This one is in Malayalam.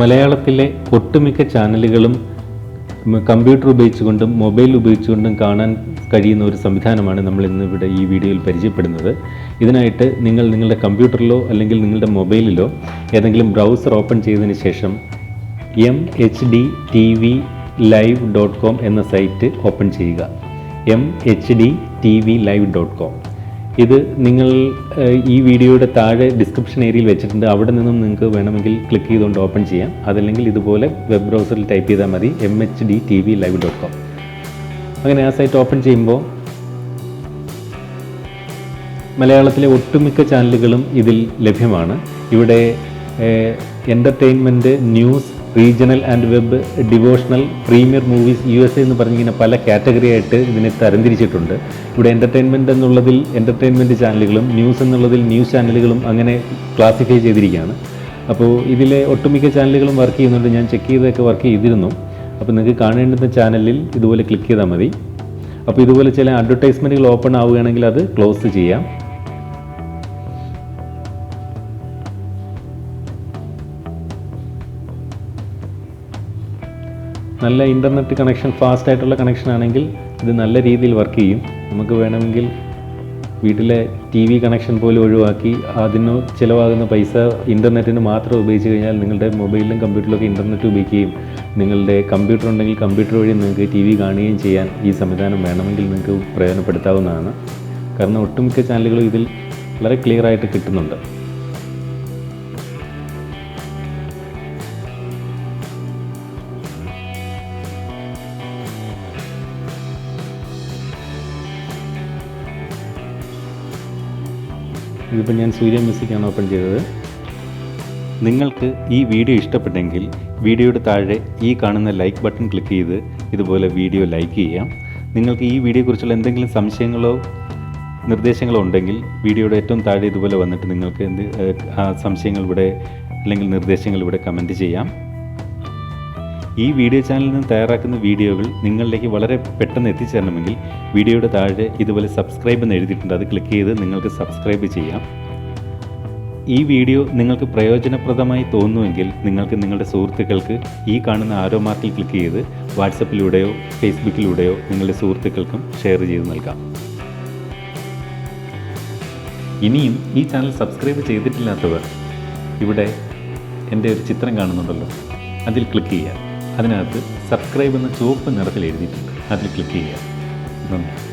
മലയാളത്തിലെ ഒട്ടുമിക്ക ചാനലുകളും കമ്പ്യൂട്ടർ ഉപയോഗിച്ചുകൊണ്ടും മൊബൈൽ ഉപയോഗിച്ചുകൊണ്ടും കാണാൻ കഴിയുന്ന ഒരു സംവിധാനമാണ് നമ്മൾ ഇന്ന് ഇവിടെ ഈ വീഡിയോയിൽ പരിചയപ്പെടുന്നത്. ഇതിനായിട്ട് നിങ്ങൾ നിങ്ങളുടെ കമ്പ്യൂട്ടറിലോ അല്ലെങ്കിൽ നിങ്ങളുടെ മൊബൈലിലോ ഏതെങ്കിലും ബ്രൗസർ ഓപ്പൺ ചെയ്തതിന് ശേഷം M H D T V live dot com എന്ന സൈറ്റ് ഓപ്പൺ ചെയ്യുക. M H D T V live dot com ഇത് നിങ്ങൾ ഈ വീഡിയോയുടെ താഴെ ഡിസ്ക്രിപ്ഷൻ ഏരിയയിൽ വെച്ചിട്ടുണ്ട്. അവിടെ നിന്നും നിങ്ങൾക്ക് വേണമെങ്കിൽ ക്ലിക്ക് ചെയ്തുകൊണ്ട് ഓപ്പൺ ചെയ്യാം. അതല്ലെങ്കിൽ ഇതുപോലെ വെബ് ബ്രൗസറിൽ ടൈപ്പ് ചെയ്താൽ മതി. M H D T V live dot com അങ്ങനെ ആ സൈറ്റ് ഓപ്പൺ ചെയ്യുമ്പോൾ മലയാളത്തിലെ ഒട്ടുമിക്ക ചാനലുകളും ഇതിൽ ലഭ്യമാണ്. ഇവിടെ entertainment news regional and web devotional premiere movies U S എന്ന് പറഞ്ഞിങ്ങനെ പല കാറ്റഗറി ആയിട്ട് ഇതിനെ തരംതിരിച്ചിട്ടുണ്ട്. ഇവിടെ എന്റർടൈൻമെന്റ് എന്നുള്ളതിൽ എന്റർടൈൻമെന്റ് ചാനലുകളും ന്യൂസ് എന്നുള്ളതിൽ ന്യൂസ് ചാനലുകളും അങ്ങനെ ക്ലാസിഫൈ ചെയ്തിരിക്കുകയാണ്. അപ്പോൾ ഇതിലെ ഒട്ടുമിക്ക ചാനലുകളും വർക്ക് ചെയ്യുന്നുണ്ട്. ഞാൻ ചെക്ക് ചെയ്തൊക്കെ വർക്ക് ചെയ്തിരുന്നു. അപ്പോൾ നിങ്ങൾക്ക് കാണേണ്ടുന്ന ചാനലിൽ ഇതുപോലെ ക്ലിക്ക് ചെയ്താൽ മതി. അപ്പോൾ ഇതുപോലെ ചില അഡ്വർടൈസ്മെന്റുകൾ ഓപ്പൺ ആവുകയാണെങ്കിൽ അത് ക്ലോസ് ചെയ്യാം. നല്ല ഇന്റർനെറ്റ് കണക്ഷൻ ഫാസ്റ്റ് ആയിട്ടുള്ള കണക്ഷൻ ആണെങ്കിൽ ഇത് നല്ല രീതിയിൽ വർക്ക് ചെയ്യും. നമുക്ക് വേണമെങ്കിൽ വീട്ടിലെ ടി വി കണക്ഷൻ പോലും ഒഴിവാക്കി അതിന് ചിലവാകുന്ന പൈസ ഇന്റർനെറ്റിന് മാത്രം ഉപയോഗിച്ച് കഴിഞ്ഞാൽ നിങ്ങളുടെ മൊബൈലിലും കമ്പ്യൂട്ടറിലൊക്കെ ഇന്റർനെറ്റ് ഉപയോഗിക്കുകയും നിങ്ങളുടെ കമ്പ്യൂട്ടർ ഉണ്ടെങ്കിൽ കമ്പ്യൂട്ടർ വഴി നിങ്ങൾക്ക് ടി വി കാണുകയും ചെയ്യാൻ ഈ സംവിധാനം വേണമെങ്കിൽ നിങ്ങൾക്ക് പ്രയോജനപ്പെടുത്താവുന്നതാണ്. കാരണം ഒട്ടുമിക്ക ചാനലുകളും ഇതിൽ വളരെ ക്ലിയർ ആയിട്ട് കിട്ടുന്നുണ്ട്. ഇതിപ്പോൾ ഞാൻ സൂര്യ മ്യൂസിക്കാണ് ഓപ്പൺ ചെയ്തത്. നിങ്ങൾക്ക് ഈ വീഡിയോ ഇഷ്ടപ്പെട്ടെങ്കിൽ വീഡിയോയുടെ താഴെ ഈ കാണുന്ന ലൈക്ക് ബട്ടൺ ക്ലിക്ക് ചെയ്ത് ഇതുപോലെ വീഡിയോ ലൈക്ക് ചെയ്യാം. നിങ്ങൾക്ക് ഈ വീഡിയോയെക്കുറിച്ചുള്ള എന്തെങ്കിലും സംശയങ്ങളോ നിർദ്ദേശങ്ങളോ ഉണ്ടെങ്കിൽ വീഡിയോയുടെ ഏറ്റവും താഴെ ഇതുപോലെ വന്നിട്ട് നിങ്ങൾക്ക് എന്ത് സംശയങ്ങൾ ഇവിടെ അല്ലെങ്കിൽ നിർദ്ദേശങ്ങൾ ഇവിടെ കമന്റ് ചെയ്യാം. ഈ വീഡിയോ ചാനലിൽ നിന്ന് തയ്യാറാക്കുന്ന വീഡിയോകൾ നിങ്ങളിലേക്ക് വളരെ പെട്ടെന്ന് എത്തിച്ചേരണമെങ്കിൽ വീഡിയോയുടെ താഴെ ഇതുപോലെ സബ്സ്ക്രൈബ് എന്ന് എഴുതിയിട്ടുണ്ട്. അത് ക്ലിക്ക് ചെയ്ത് നിങ്ങൾക്ക് സബ്സ്ക്രൈബ് ചെയ്യാം. ഈ വീഡിയോ നിങ്ങൾക്ക് പ്രയോജനപ്രദമായി തോന്നുമെങ്കിൽ നിങ്ങൾക്ക് നിങ്ങളുടെ സുഹൃത്തുക്കൾക്ക് ഈ കാണുന്ന ആരോ മാർക്കിൽ ക്ലിക്ക് ചെയ്ത് വാട്സപ്പിലൂടെയോ ഫേസ്ബുക്കിലൂടെയോ നിങ്ങളുടെ സുഹൃത്തുക്കൾക്കും ഷെയർ ചെയ്ത് നൽകാം. ഇനിയും ഈ ചാനൽ സബ്സ്ക്രൈബ് ചെയ്തിട്ടില്ലാത്തവർ ഇവിടെ എന്റെ ഒരു ചിത്രം കാണുന്നുണ്ടല്ലോ. അതിൽ ക്ലിക്ക് ചെയ്യുക അതിനകത്ത് സബ്സ്ക്രൈബ് എന്ന ചുവപ്പ് നിറത്തിൽ എഴുതിയിട്ടുണ്ട്. അതിൽ ക്ലിക്ക് ചെയ്യുക. നന്ദി.